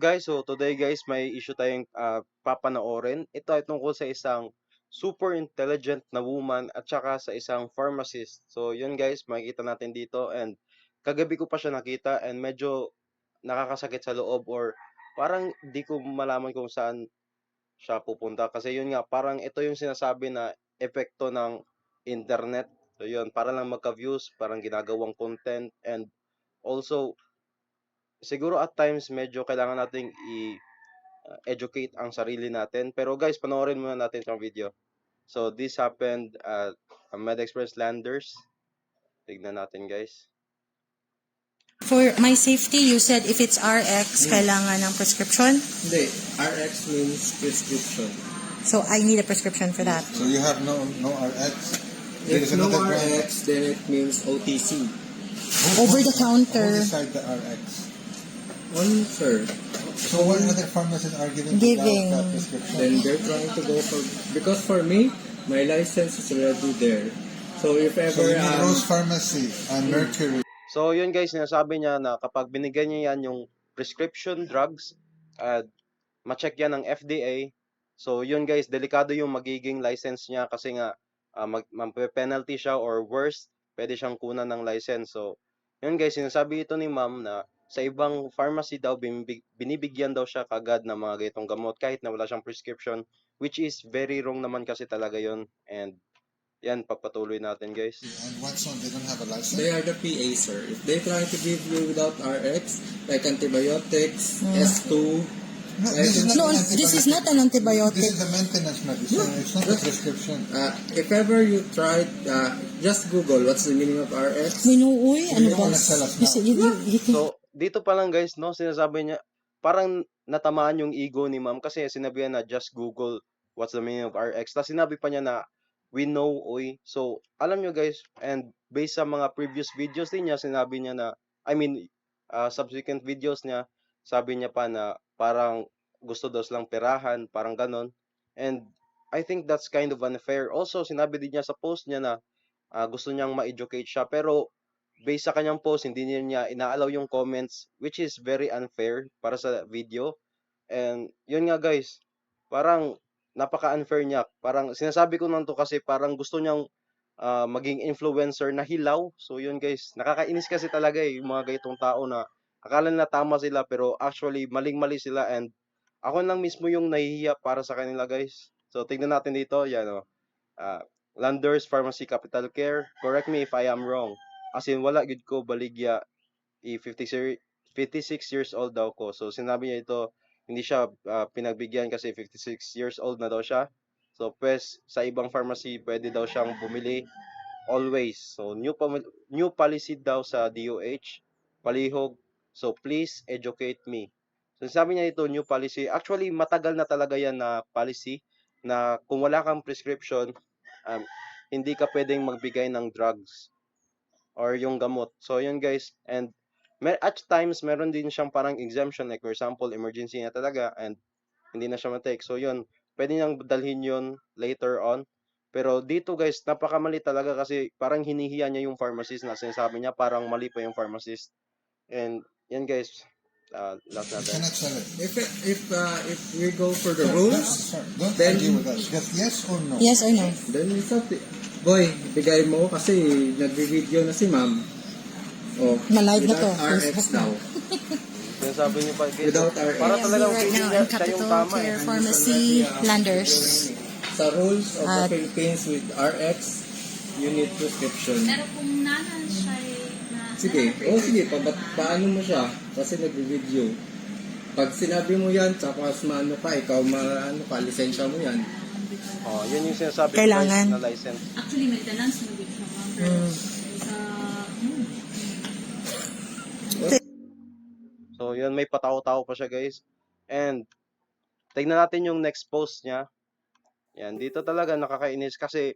guys? So today guys, may issue tayong ah, papanoorin. Ito ay tungkol sa isang super intelligent na woman at saka sa isang pharmacist. So yun guys, makikita natin dito and kagabi ko pa siya nakita and medyo nakakasakit sa loob or parang di ko malaman kung saan siya pupunta. Kasi yun nga, parang ito yung sinasabi na epekto ng internet. So yun, para lang magka-views, parang ginagawang content and also siguro at times medyo kailangan nating i-educate ang sarili natin. Pero guys, panoorin muna natin itong video. So this happened at uh, MedExpress Landers. Tignan natin guys. For my safety, you said if it's RX, kailangan ng prescription. Hindi, RX means prescription. So I need a prescription for that. So you have no no RX. There If no. RX, then it means OTC. Over the counter. Decide the RX? One, sir. So what other pharmacists are giving, Giving. that prescription? Then they're trying to go for... Because for me, my license is already there. So if so ever... you need um, Rose Pharmacy and Mercury. So yun guys, sinasabi niya na kapag binigyan niya yan yung prescription drugs at ma-check yan ng FDA. So yun guys, delikado yung magiging license niya kasi nga uh, mag penalty siya or worse, pwede siyang kunan ng license. So yun guys, sinasabi ito ni ma'am na sa ibang pharmacy daw binibig- binibigyan daw siya kagad ng mga ganitong gamot kahit na wala siyang prescription which is very wrong naman kasi talaga yun and yan pagpatuloy natin guys. And what's on? They don't have a license. They are the PA, sir. If they try to give you without RX, like antibiotics, S2, No, this is not No, an this is antibiotic. not an This antibiotic. is the maintenance medicine. It's not a prescription. uh, if ever you tried, uh, just Google what's the meaning of RX. Minuuy, ano ba? You you, you, you So, dito pa lang guys, no, sinasabi niya, parang natamaan yung ego ni ma'am kasi sinabi na just Google what's the meaning of RX. Tapos sinabi pa niya na we know, oy. So, alam nyo guys, and based sa mga previous videos din niya, sinabi niya na, I mean, uh, subsequent videos niya, sabi niya pa na parang gusto daw silang perahan, parang ganon. And I think that's kind of unfair. Also, sinabi din niya sa post niya na ah, gusto niyang ma-educate siya. Pero based sa kanyang post, hindi niya, inaalaw yung comments, which is very unfair para sa video. And yun nga guys, parang napaka-unfair niya. Parang sinasabi ko nang to kasi parang gusto niyang ah, maging influencer na hilaw. So yun guys, nakakainis kasi talaga eh, yung mga ganitong tao na akala nila tama sila pero actually maling-mali sila and ako lang mismo yung nahihiya para sa kanila guys. So tignan natin dito, yan o. Ah, Landers Pharmacy Capital Care. Correct me if I am wrong. As in, wala gid ko baligya i 56 56 years old daw ko. So sinabi niya ito, hindi siya ah, pinagbigyan kasi 56 years old na daw siya. So pwes sa ibang pharmacy pwede daw siyang bumili always. So new new policy daw sa DOH, palihog. So please educate me. So sabi niya ito new policy. Actually matagal na talaga yan na policy na kung wala kang prescription, um, hindi ka pwedeng magbigay ng drugs or yung gamot. So yun guys, and mer at times meron din siyang parang exemption like for example emergency na talaga and hindi na siya matake. So yun, pwede niyang dalhin yun later on. Pero dito guys, napakamali talaga kasi parang hinihiya niya yung pharmacist na sinasabi niya parang mali pa yung pharmacist. And yan guys, uh, last natin. cannot sell it. If if uh, if we go for the Sir, rules, sir, don't then- argue with us. Just yes or no. yes or no? then it's up to- Boy, bigay mo kasi nagbi-video na si ma'am. Oh, Na-live na without to, RX daw. Sinasabi niyo pa guys, Without our- para talagang right now niya in Capital tama eh. Care Pharmacy Landers. Sa rules of the Philippines with RX, you need prescription. Pero kung nanan siya na... Sige, oh sige, pa, pa, paano mo siya? Kasi nagbi-video. Pag sinabi mo yan, tapos maano ka, ikaw maano ka, lisensya mo yan. Oh, yun yung sinasabi ko Kailangan. guys, na license. Actually, maintenance mo din siya. ma'am. Pero Mm. sa... hmm, So, yun, may pataw-tao pa siya, guys. And, tignan natin yung next post niya. Yan, dito talaga nakakainis kasi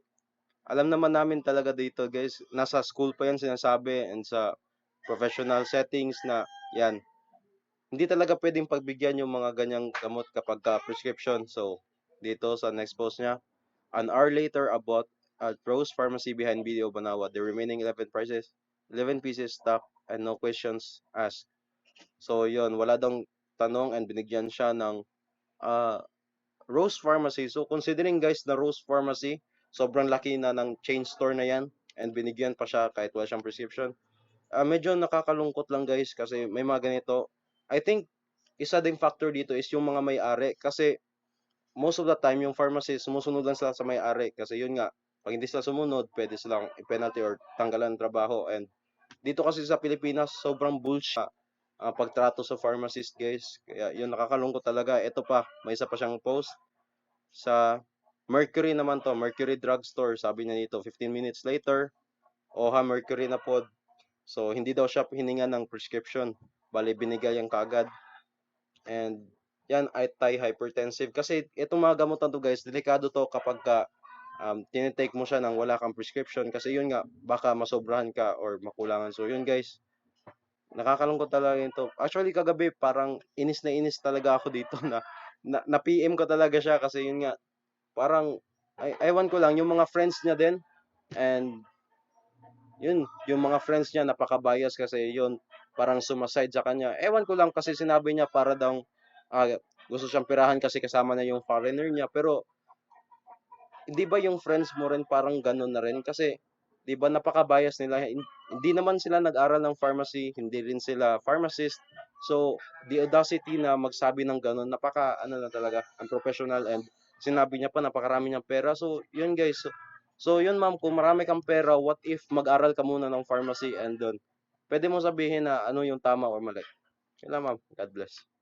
alam naman namin talaga dito, guys, nasa school pa yan sinasabi and sa professional settings na, yan, hindi talaga pwedeng pagbigyan yung mga ganyang gamot kapag ka prescription. So, dito sa next post niya, an hour later about at Rose Pharmacy behind Video Banawa, the remaining 11 prices, 11 pieces stock and no questions asked. So, yon wala dong nagtanong and binigyan siya ng ah, Rose Pharmacy. So considering guys na Rose Pharmacy, sobrang laki na ng chain store na yan and binigyan pa siya kahit wala siyang prescription. Ah, medyo nakakalungkot lang guys kasi may mga ganito. I think isa ding factor dito is yung mga may-ari kasi most of the time yung pharmacist sumusunod lang sila sa may-ari kasi yun nga pag hindi sila sumunod pwede silang i-penalty or tanggalan ng trabaho. And dito kasi sa Pilipinas sobrang bullshit ang pagtrato sa pharmacist guys. Kaya yun nakakalungkot talaga. Ito pa may isa pa siyang post. Sa Mercury naman to Mercury Drugstore sabi niya dito 15 minutes later oha Mercury na pod. So hindi daw siya hininga ng prescription. Bali binigay yung kagad and yan anti-hypertensive kasi itong mga gamutan to guys delikado to kapag ka um, tinitake mo siya nang wala kang prescription. Kasi yun nga baka masobrahan ka or makulangan. So yun guys nakakalungkot talaga ito. Actually kagabi parang inis na inis talaga ako dito na na, na PM ko talaga siya. Kasi yun nga parang ay, ewan ko lang yung mga friends niya din. And yun yung mga friends niya napaka-bias kasi yun parang sumaside sa kanya. Ewan ko lang kasi sinabi niya para daw ah, gusto siyang pirahan kasi kasama na yung foreigner niya. Pero hindi ba yung friends mo rin parang ganun na rin? Kasi 'di ba napaka-bias nila? Hin- hindi naman sila nag-aral ng pharmacy hindi rin sila pharmacist. So the audacity na magsabi ng ganun napaka ano na talaga unprofessional and sinabi niya pa napakarami niyang pera. So yun guys. So, so yun ma'am kung marami kang pera what if mag-aral ka muna ng pharmacy and doon pwede mo sabihin na ano yung tama or mali. Lang ma'am. God bless